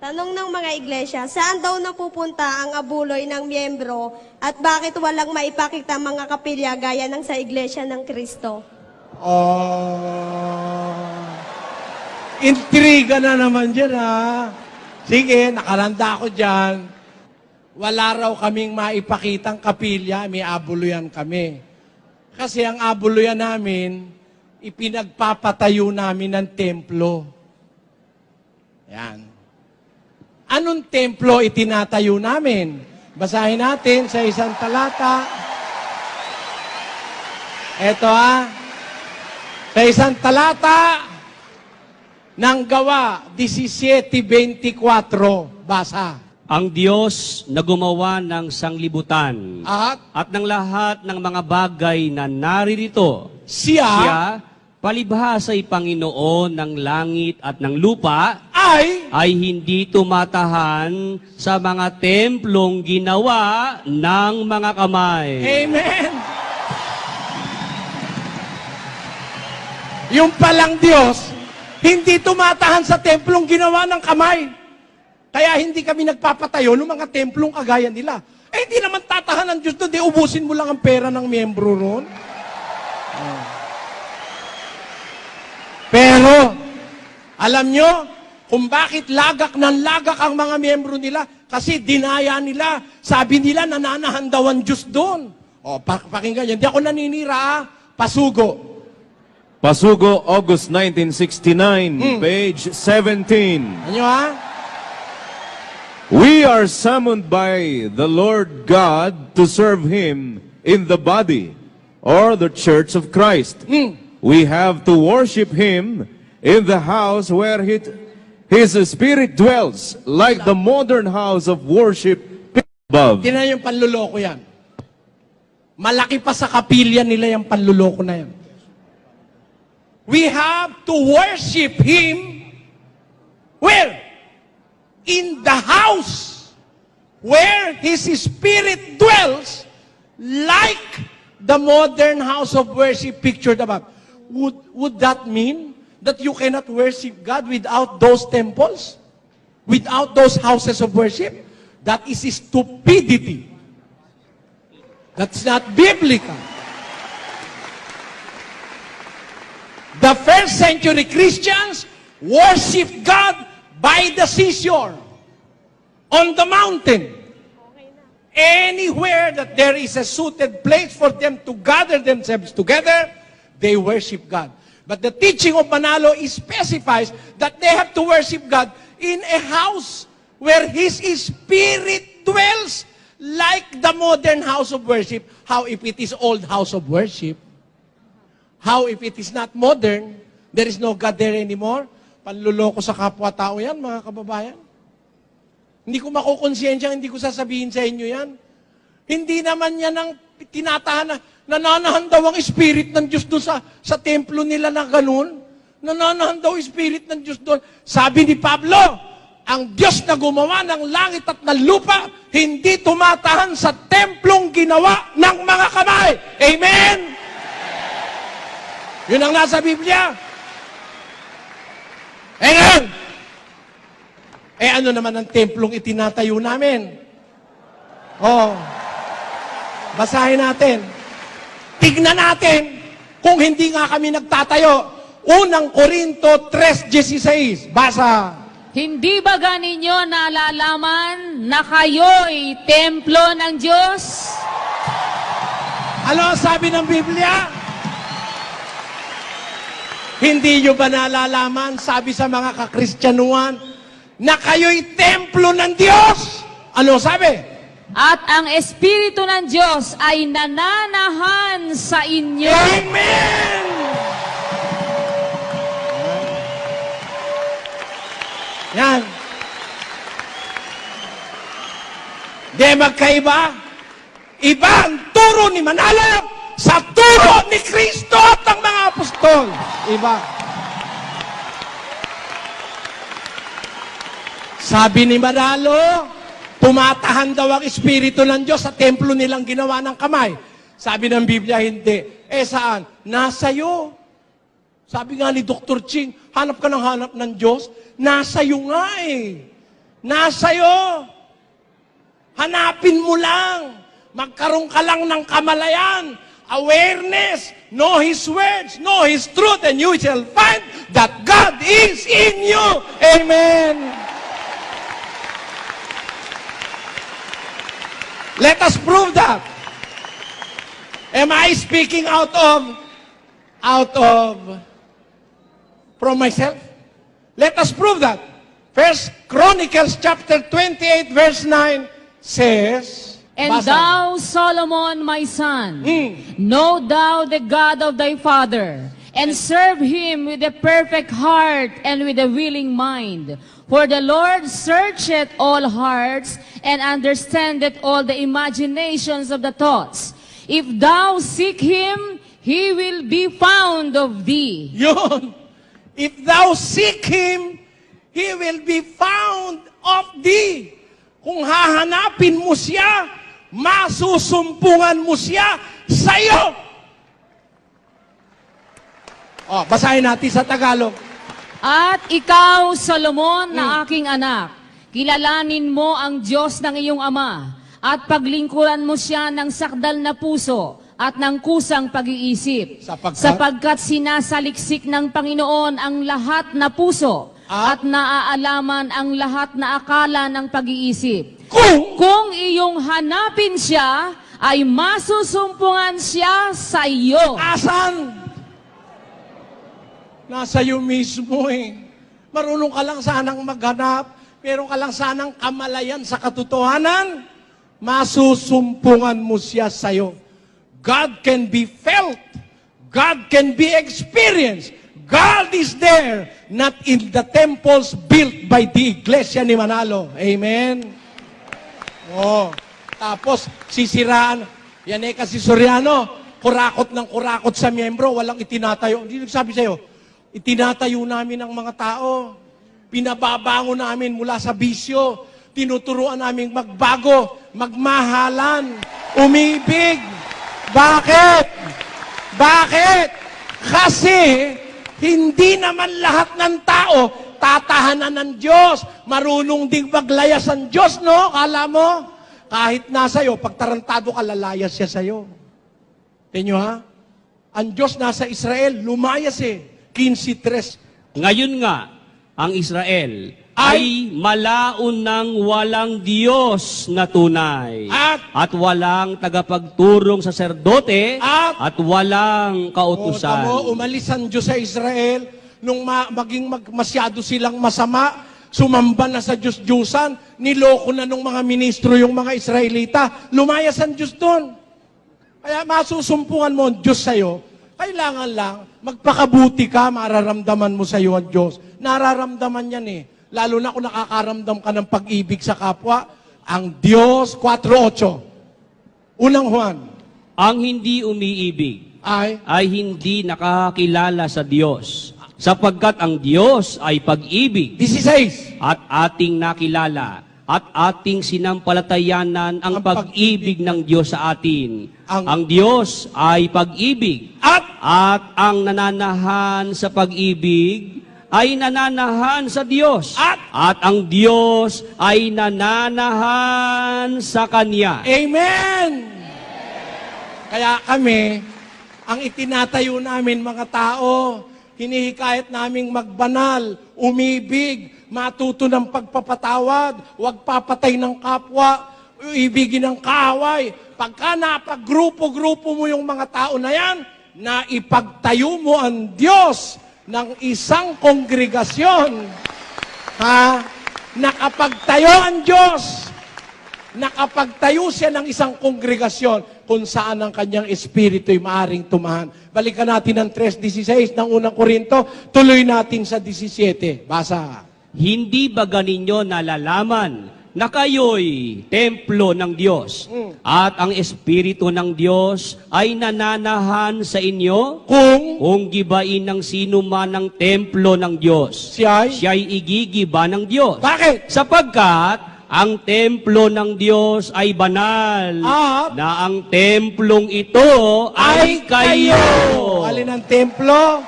Tanong ng mga iglesia, saan daw napupunta ang abuloy ng miyembro at bakit walang maipakita mga kapilya gaya ng sa iglesia ng Kristo? Oh. Intriga na naman dyan, ha? Sige, nakalanda ako dyan. Wala raw kaming maipakitang kapilya, may abuluyan kami. Kasi ang abuluyan namin, ipinagpapatayo namin ng templo. Yan. Anong templo itinatayo namin? Basahin natin sa isang talata. Ito ha. Sa isang talata ng gawa 17.24. Basa. Ang Diyos na gumawa ng sanglibutan At at ng lahat ng mga bagay na naririto, siya, siya, palibhasa'y Panginoon ng langit at ng lupa, ay ay hindi tumatahan sa mga templong ginawa ng mga kamay. Amen. Yung palang Diyos, hindi tumatahan sa templong ginawa ng kamay. Kaya hindi kami nagpapatayo ng mga templong kagaya nila. Eh, hindi naman tatahan ng Diyos doon. Di ubusin mo lang ang pera ng miyembro ron. Oh. Pero, alam nyo, kung bakit lagak ng lagak ang mga miyembro nila? Kasi dinaya nila. Sabi nila, nananahan daw ang Diyos doon. O, pak pakinggan yan. Hindi ako naninira, ah. Pasugo. Pasugo, August 1969, page 17. Ano ha? We are summoned by the Lord God to serve Him in the body or the church of Christ. We have to worship Him in the house where His, Spirit dwells, like the modern house of worship above. Tinan yung panluloko yan. Malaki pa sa kapilya nila yung panluloko na yan. We have to worship Him where? In the house where His Spirit dwells like the modern house of worship pictured above. Would, would that mean that you cannot worship God without those temples? Without those houses of worship? That is stupidity. That's not biblical. The first century Christians worshiped God by the seashore, on the mountain. Anywhere that there is a suited place for them to gather themselves together, they worship God. But the teaching of Manalo specifies that they have to worship God in a house where His Spirit dwells like the modern house of worship. How if it is old house of worship? How if it is not modern, there is no God there anymore? Panluloko sa kapwa-tao yan, mga kababayan. Hindi ko makukonsensya, hindi ko sasabihin sa inyo yan. Hindi naman yan ang tinatahan na nananahan daw ang spirit ng Diyos doon sa, sa templo nila na ganun. Nananahan daw spirit ng Diyos doon. Sabi ni Pablo, ang Diyos na gumawa ng langit at ng lupa, hindi tumatahan sa templong ginawa ng mga kamay. Amen? Yun ang nasa Biblia. Ngayon, eh ano naman ang templong itinatayo namin? Oh, basahin natin. Tignan natin kung hindi nga kami nagtatayo. Unang Korinto 3.16. Basa. Hindi ba ganinyo nalalaman na kayo'y templo ng Diyos? Ano ang sabi ng Biblia? Hindi nyo ba nalalaman, sabi sa mga kakristyanuan, na kayo'y templo ng Diyos? Ano sabi? At ang Espiritu ng Diyos ay nananahan sa inyo. Amen! Yan. Di magkaiba? Iba ang turo ni Manalo sa turo ni Kristo at ng mga apostol. Iba. Sabi ni Manalo, tumatahan daw ang Espiritu ng Diyos sa templo nilang ginawa ng kamay. Sabi ng Biblia, hindi. Eh saan? Nasa iyo. Sabi nga ni Dr. Ching, hanap ka ng hanap ng Diyos. Nasa iyo nga eh. Nasa'yo. Hanapin mo lang. Magkaroon ka lang ng kamalayan. Awareness. Know His words. Know His truth. And you shall find that God is in you. Amen. Let us prove that. Am I speaking out of, out of, from myself? Let us prove that. First Chronicles chapter 28 verse 9 says, And Basa. thou, Solomon, my son, Hmm. know thou the God of thy father, and serve him with a perfect heart and with a willing mind. For the Lord searcheth all hearts, and understandeth all the imaginations of the thoughts. If thou seek him, he will be found of thee. Yun. If thou seek Him, He will be found of thee. Kung hahanapin mo siya, masusumpungan mo siya sa'yo. Oh, basahin natin sa Tagalog. At ikaw, Solomon, na aking anak, kilalanin mo ang Diyos ng iyong ama, at paglingkuran mo siya ng sakdal na puso at ng kusang pag-iisip. Sapagkat? Sapagkat sinasaliksik ng Panginoon ang lahat na puso At? at naaalaman ang lahat na akala ng pag-iisip. Kung Kung iyong hanapin siya, ay masusumpungan siya sa iyo. asan? Nasa iyo mismo eh. Marunong ka lang sanang maghanap. Meron ka lang sanang kamalayan sa katotohanan. Masusumpungan mo siya sa'yo. God can be felt. God can be experienced. God is there, not in the temples built by the Iglesia ni Manalo. Amen? Oh. Tapos, sisiraan. Yan eh kasi Soriano, kurakot ng kurakot sa miyembro, walang itinatayo. Hindi nagsabi sa'yo, itinatayo namin ang mga tao. Pinababango namin mula sa bisyo. Tinuturuan namin magbago, magmahalan, umibig. Bakit? Bakit? Kasi hindi naman lahat ng tao tatahanan ng Diyos. Marunong ding maglayas ang Diyos, no? Kala mo? Kahit nasa iyo, pag tarantado ka, lalayas siya sa iyo. Tenyo ha? Ang Diyos nasa Israel, lumayas eh. 15.3. Ngayon nga, ang Israel ay malaon ng walang Diyos na tunay. At- at walang tagapagturong saserdote At- at walang O, kautusan. tamo, umalis ang Diyos sa Israel nung ma- maging mag- masyado silang masama, sumamba na sa Diyos-Diyusan, niloko na nung mga ministro yung mga Israelita, lumayas ang Diyos doon. Kaya masusumpungan mo ang Diyos sa'yo, kailangan lang, magpakabuti ka, mararamdaman mo sa'yo ang Diyos. Nararamdaman yan eh. Lalo na kung nakakaramdam ka ng pag-ibig sa kapwa, ang Diyos, 4.8. Unang Juan, Ang hindi umiibig ay, ay hindi nakakilala sa Diyos, sapagkat ang Diyos ay pag-ibig 16. at ating nakilala at ating sinampalatayanan ang Ang pag-ibig pag-ibig ng Diyos sa atin. Ang- Ang Diyos ay pag-ibig At at ang nananahan sa pag-ibig ay nananahan sa Diyos. At- ang Diyos ay nananahan sa Kanya. Amen! Kaya kami, ang itinatayo namin mga tao, hinihikayat naming magbanal, umibig, matuto ng pagpapatawad, huwag papatay ng kapwa, ibigin ng kaaway. Pagka napag-grupo-grupo mo yung mga tao na yan, na ipagtayo mo ang Diyos ng isang kongregasyon, ha? Nakapagtayo ang Diyos nakapagtayo siya ng isang kongregasyon kung saan ang kanyang espiritu ay maaring tumahan. Balikan natin ang 3.16 ng unang Korinto, tuloy natin sa 17. Basa. Hindi ba ganinyo nalalaman na kayo'y templo ng Diyos at ang Espiritu ng Diyos ay nananahan sa inyo? Kung Kung gibain ng sino man ng templo ng Diyos, siya ay... siya'y igigiba ng Diyos. Bakit? Sapagkat ang templo ng Diyos ay banal At na ang templong ito ay kayo. Alin ang templo?